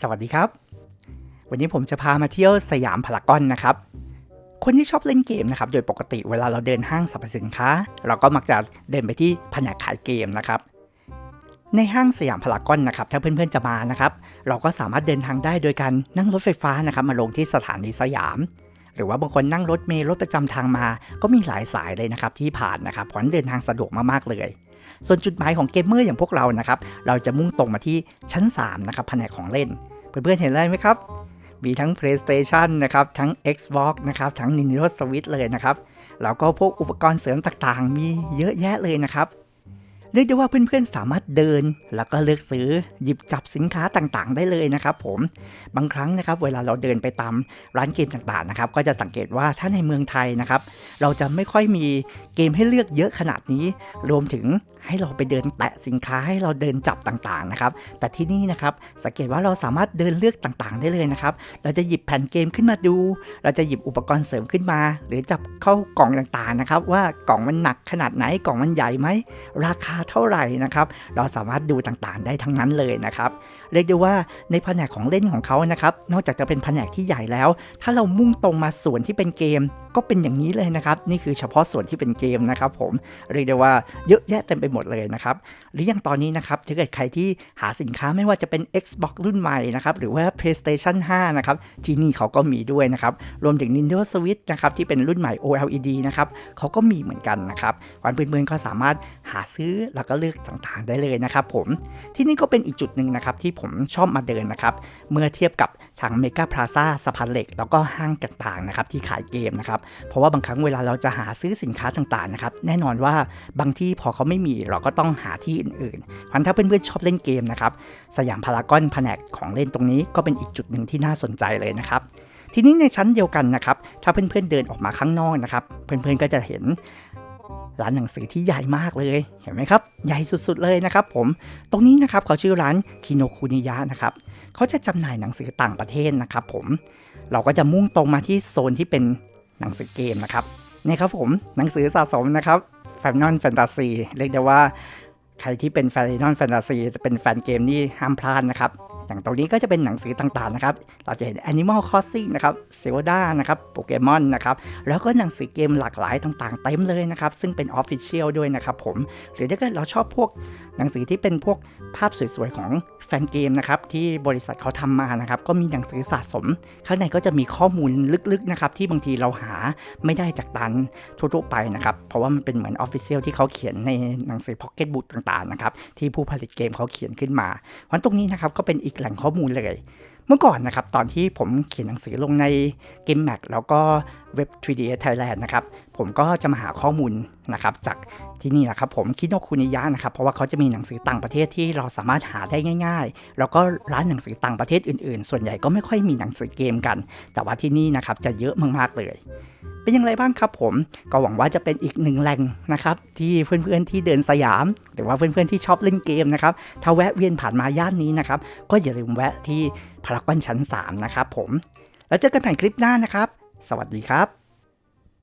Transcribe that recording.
สวัสดีครับ วันนี้ผมจะพามาเที่ยวสยามพารากอนนะครับ คนที่ชอบเล่นเกมนะครับ โดยปกติเวลาเราเดินห้างสรรพสินค้า เราก็มักจะเดินไปที่แผนกขายเกมนะครับ ในห้างสยามพารากอนนะครับ ถ้าเพื่อนๆจะมานะครับ เราก็สามารถเดินทางได้โดยการนั่งรถไฟฟ้านะครับ มาลงที่สถานีสยาม หรือว่าบางคนนั่งรถเมล์รถประจำทางมา ก็มีหลายสายเลยนะครับที่ผ่านนะครับเพราะฉะนั้นเดินทางสะดวกมากๆเลย ส่วนจุดหมายของเกมเมอร์อย่างพวกเรานะครับ เราจะมุ่งตรงมาที่ชั้น 3 นะครับแผนกของเล่น เพื่อนๆเห็นอะไรไหมครับ มีทั้ง PlayStation นะครับ ทั้ง Xbox นะครับ ทั้ง Nintendo Switch เลยนะครับ แล้วก็พวกอุปกรณ์เสริมต่างๆ มีเยอะแยะเลยนะครับ เรียกได้ว่าเพื่อนๆ สามารถเดิน แล้วก็เลือกซื้อหยิบจับสินค้าต่างๆ ได้เลยนะครับผมบางครั้งนะครับเวลาเราเดินไปตามร้านเกมต่างๆนะครับก็จะสังเกตว่าถ้าในเมืองไทยนะครับ เราจะไม่ค่อยมีเกมให้เลือกเยอะขนาดนี้ รวมถึงให้เราไปเดินแตะสินค้าให้เราเดินจับต่างๆนะครับแต่ที่นี่นะครับสังเกตว่าเราสามารถเดินเลือกต่างๆ ได้เลยนะครับเราจะหยิบแผ่นเกมขึ้นมาดู เราจะหยิบอุปกรณ์เสริมขึ้นมา หรือจับเข้ากล่องต่างๆนะครับว่ากล่องมันหนักขนาดไหนกล่องมันใหญ่ไหมราคาเท่าไหร่นะครับ เราสามารถดูต่างๆ ได้ทั้งนั้นเลยนะครับเรียกได้ว่าในแผนกของเล่นของเขานะครับ นอกจากจะเป็นแผนกที่ใหญ่แล้ว ถ้าเรามุ่งตรงมาส่วนที่เป็นเกม ก็เป็นอย่างนี้เลยนะครับ นี่คือเฉพาะส่วนที่เป็นเกมนะครับ ผมเรียกได้ว่าเยอะแยะเต็มไปหมดเลยนะครับ หรืออย่างตอนนี้นะครับถ้าเกิดใครที่หาสินค้าไม่ว่าจะเป็น Xbox รุ่นใหม่นะครับ หรือว่า PlayStation 5 นะครับ ที่นี่เขาก็มีด้วยนะครับ รวมถึง Nintendo Switch นะครับ ที่เป็นรุ่นใหม่ OLED นะครับเขาก็มีเหมือนกันนะครับวันเพื่อนๆก็สามารถหาซื้อแล้วก็เลือกต่างๆได้เลยนะครับผม ที่นี่ก็เป็นอีกจุดหนึ่งนะครับที่ผมชอบมาเดินนะครับ เมื่อเทียบกับทางเมกาพลาซ่าสะพานเหล็ก แล้วก็ห้างต่างๆนะครับที่ขายเกมนะครับ เพราะว่าบางครั้งเวลาเราจะหาซื้อสินค้าต่างๆนะครับ แน่นอนว่าบางที่พอเขาไม่มีเราก็ต้องหาที่อื่นๆพันถ้าเพื่อนๆชอบเล่นเกมนะครับ สยามพารากอนแผนกของเล่นตรงนี้ก็เป็นอีกจุดหนึ่งที่น่าสนใจเลยนะครับทีนี้ในชั้นเดียวกันนะครับ ถ้าเพื่อนๆเดินออกมาข้างนอกนะครับ เพื่อนๆก็จะเห็น ร้านหนังสือที่ใหญ่มากเลย เห็นไหมครับ ใหญ่สุดๆเลยนะครับผม ตรงนี้นะครับเขาชื่อร้านคิโนคุนิยะนะครับ เขาจะจำหน่ายหนังสือต่างประเทศนะครับผม เราก็จะมุ่งตรงมาที่โซนที่เป็นหนังสือเกมนะครับ นี่ครับผม หนังสือสะสมนะครับแฟนนอนแฟนตาซีเรียกได้ว่าใครที่เป็นแฟนนอนแฟนตาซีเป็นแฟนเกมนี่ห้ามพลาดนะครับ อย่างตรงนี้ก็จะเป็นหนังสือต่างๆนะครับ เราจะเห็น Animal Crossing นะครับ Zelda นะครับโปเกมอนนะครับ แล้วก็หนังสือเกมหลากหลายต่างๆ เต็มเลยนะครับ ซึ่งเป็น Official ด้วยนะครับผม หรือถ้าเกิดเราชอบพวกหนังสือที่เป็นพวกภาพสวยๆ ของแฟนเกมนะครับ ที่บริษัทเขาทำมานะครับ ก็มีหนังสือสะสม ข้างในก็จะมีข้อมูลลึกๆนะครับ ที่บางทีเราหาไม่ได้จากตันทั่วๆไปนะครับ เพราะว่ามันเป็นเหมือน Official ที่เขาเขียนในหนังสือ Pocket Book ต่างๆนะครับที่ผู้ผลิตเกมเขาเขียนขึ้นมาเพราะตรงนี้นะครับก็เป็นอีกแหล่งข้อมูลเลย เมื่อก่อนนะครับ ตอนที่ผมเขียนหนังสือลงใน Game Mac แล้วก็เว็บ 3D Thailand นะครับ ผมก็จะมาหาข้อมูลนะครับจากที่นี่นะครับผมคิโนคุนิยะนะครับเพราะว่าเขาจะมีหนังสือต่างประเทศที่เราสามารถหาได้ง่าย ๆ แล้วก็ร้านหนังสือต่างประเทศอื่นๆ ส่วนใหญ่ก็ไม่ค่อยมีหนังสือเกมกัน แต่ว่าที่นี่นะครับจะเยอะมากๆเลย เป็นอย่างไรบ้างครับผมก็หวังว่าจะเป็นอีกหนึ่งแหล่งนะครับที่เพื่อนๆที่เดินสยาม หรือว่าเพื่อนๆที่ชอบเล่นเกมนะครับถ้าแวะเวียนผ่านมาย่านนี้นะครับก็อย่าลืมแวะที่พารากอนชั้น3นะครับผมแล้วเจอกันใหม่คลิปหน้านะครับ สวัสดีครับ